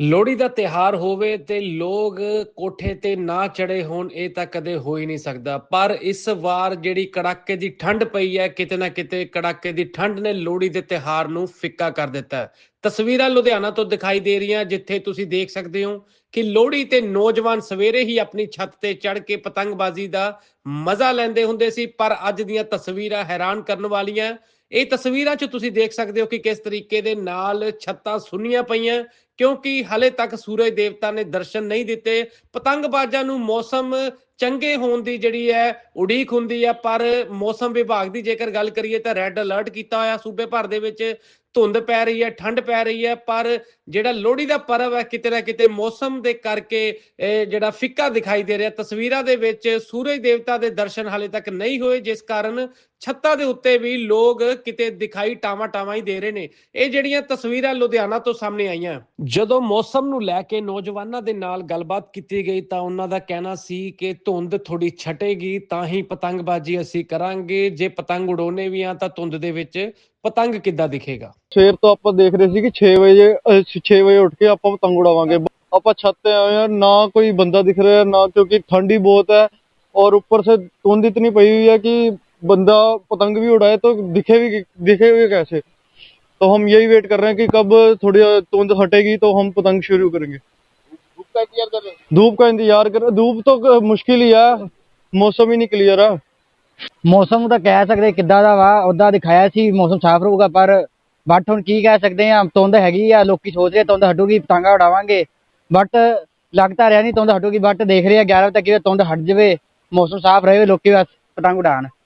ਲੋਹੜੀ ਦਾ ਤਿਹਾਰ ਹੋਵੇ ਤੇ ਲੋਕ ਕੋਠੇ ਤੇ ਨਾ ਚੜੇ ਹੋਣ, ਇਹ ਤਾਂ ਕਦੇ ਹੋ ਹੀ ਨਹੀਂ ਸਕਦਾ। ਪਰ ਇਸ ਵਾਰ ਜਿਹੜੀ ਕੜਾਕੇ ਦੀ ਠੰਡ ਪਈ ਹੈ, ਕਿਤੇ ਨਾ ਕਿਤੇ ਕੜਾਕੇ ਦੀ ਠੰਡ ਨੇ ਲੋਹੜੀ ਦੇ ਤਿਹਾਰ ਨੂੰ ਫਿੱਕਾ ਕਰ ਦਿੱਤਾ ਤਸਵੀਰਾਂ ਲੁਧਿਆਣਾ ਤੋਂ ਦਿਖਾਈ ਦੇ ਰਹੀਆਂ, ਜਿੱਥੇ ਤੁਸੀਂ ਦੇਖ ਸਕਦੇ ਹੋ ਕਿ ਲੋਹੜੀ ਤੇ ਨੌਜਵਾਨ ਸਵੇਰੇ ਹੀ ਆਪਣੀ ਛੱਤ ਤੇ ਚੜ ਕੇ ਪਤੰਗਬਾਜ਼ੀ ਦਾ ਮਜ਼ਾ ਲੈਂਦੇ ਹੁੰਦੇ ਸੀ, ਪਰ ਅੱਜ ਦੀਆਂ ਤਸਵੀਰਾਂ ਹੈਰਾਨ ਕਰਨ ਵਾਲੀਆਂ। ਇਹ ਤਸਵੀਰਾਂ 'ਚ ਤੁਸੀਂ ਦੇਖ ਸਕਦੇ ਹੋ ਕਿ ਕਿਸ ਤਰੀਕੇ ਦੇ ਨਾਲ ਛੱਤਾਂ ਸੁੰਨੀਆਂ ਪਈਆਂ, ਕਿਉਂਕਿ ਹਲੇ ਤੱਕ ਸੂਰਜ ਦੇਵਤਾ ਨੇ ਦਰਸ਼ਨ ਨਹੀਂ ਦਿੱਤੇ। ਪਤੰਗਬਾਜ਼ਾਂ ਨੂੰ ਮੌਸਮ ਚੰਗੇ ਹੋਣ ਦੀ ਜਿਹੜੀ ਹੈ ਉਡੀਕ ਹੁੰਦੀ ਹੈ, ਪਰ ਮੌਸਮ ਵਿਭਾਗ ਦੀ ਜੇਕਰ ਗੱਲ ਕਰੀਏ ਤਾਂ ਰੈੱਡ ਅਲਰਟ ਕੀਤਾ ਹੋਇਆ ਸੂਬੇ ਭਰ ਦੇ ਵਿੱਚ, ਧੁੰਦ ਪੈ ਰਹੀ ਹੈ, ਠੰਡ ਪੈ ਰਹੀ ਹੈ, ਪਰ ਜਿਹੜਾ ਲੋਹੜੀ ਦਾ ਪਰਵ ਹੈ, ਕਿਤੇ ਨਾ ਕਿਤੇ ਮੌਸਮ ਦੇ ਕਰਕੇ ਜਿਹੜਾ ਫਿੱਕਾ ਦਿਖਾਈ ਦੇ ਰਿਹਾ, ਤਸਵੀਰਾਂ ਦੇ ਵਿੱਚ ਸੂਰਜ ਦੇਵਤਾ ਦੇ ਦਰਸ਼ਨ ਹਾਲੇ ਤੱਕ ਨਹੀਂ ਹੋਏ, ਜਿਸ ਕਾਰਨ ਛੱਤਾਂ ਦੇ ਉੱਤੇ ਵੀ ਲੋਕ ਕਿਤੇ ਦਿਖਾਈ ਟਾਵਾਂ ਟਾਵਾਂ ਹੀ ਦੇ ਰਹੇ ਨੇ। ਇਹ ਜਿਹੜੀਆਂ ਤਸਵੀਰਾਂ ਲੁਧਿਆਣਾ ਤੋਂ ਸਾਹਮਣੇ ਆਈਆਂ, ਜਦੋਂ ਮੌਸਮ ਨੂੰ ਲੈ ਕੇ ਨੌਜਵਾਨਾਂ ਦੇ ਨਾਲ ਗੱਲਬਾਤ ਕੀਤੀ ਗਈ ਤਾਂ ਉਹਨਾਂ ਦਾ ਕਹਿਣਾ ਸੀ ਕਿ ਧੁੰਦ ਥੋੜੀ ਛਟੇਗੀ ਤਾਂ ਹੀ ਪਤੰਗਬਾਜ਼ੀ ਅਸੀਂ ਕਰਾਂਗੇ ਜੇ ਪਤੰਗ ਉਡਾਉਣੇ ਵੀ ਆ ਤਾਂ ਧੁੰਦ ਦੇ ਵਿੱਚ ਪਤੰਗ ਕਿੱਦਾਂ ਦਿਖੇਗਾ ਸਵੇਰ ਤੋਂ ਆਪਾਂ ਦੇਖ ਰਹੇ ਸੀ ਕਿ 6 ਵਜੇ 6 ਵਜੇ ਉੱਠ ਕੇ ਆਪਾਂ ਪਤੰਗ ਉਡਾਵਾਂਗੇ ਆਪਾਂ ਛੱਤ ਤੇ ਆਏ ਹਾਂ ਨਾ ਕੋਈ ਬੰਦਾ ਦਿਖ ਰਿਹਾ ਨਾ क्योंकि ठंड ही बहुत है और ऊपर से धुंध इतनी पई हुई है कि बंदा पतंग भी उड़ाए तो दिखे भी दिखे हुए कैसे तो हम यही वेट कर रहे हैं कि कब थोड़ी धुंध हटेगी तो हम पतंग शुरू करेंगे धूप का इंतजार कर रहे हैं धूप का इंतजार कर धूप तो मुश्किल ही है मौसम ही नहीं क्लियर है ਮੌਸਮ ਨੂੰ ਤਾਂ ਕਹਿ ਸਕਦੇ ਕਿੱਦਾਂ ਦਾ ਵਾ ਉਦਾਂ ਦਿਖਾਇਆ ਸੀ ਮੌਸਮ ਸਾਫ਼ ਰਹੂਗਾ ਪਰ ਬਟ ਹੁਣ ਕੀ ਕਹਿ ਸਕਦੇ ਆ ਧੁੰਦ ਹੈਗੀ ਆ ਲੋਕੀ ਸੋਚ ਰਹੇ ਧੁੰਦ ਹਟੂਗੀ ਪਤੰਗਾ ਉਡਾਵਾਂਗੇ ਬਟ ਲੱਗਦਾ ਰਿਹਾ ਨਹੀਂ ਧੁੰਦ ਹਟੂਗੀ ਬਟ ਦੇਖ ਰਹੇ ਆ 11 ਵਜੇ ਤੱਕ ਕਿ ਧੁੰਦ ਹਟ ਜਾਵੇ ਮੌਸਮ ਸਾਫ਼ ਰਹੇ ਲੋਕੀ ਬਸ ਪਤੰਗ ਉਡਾਣ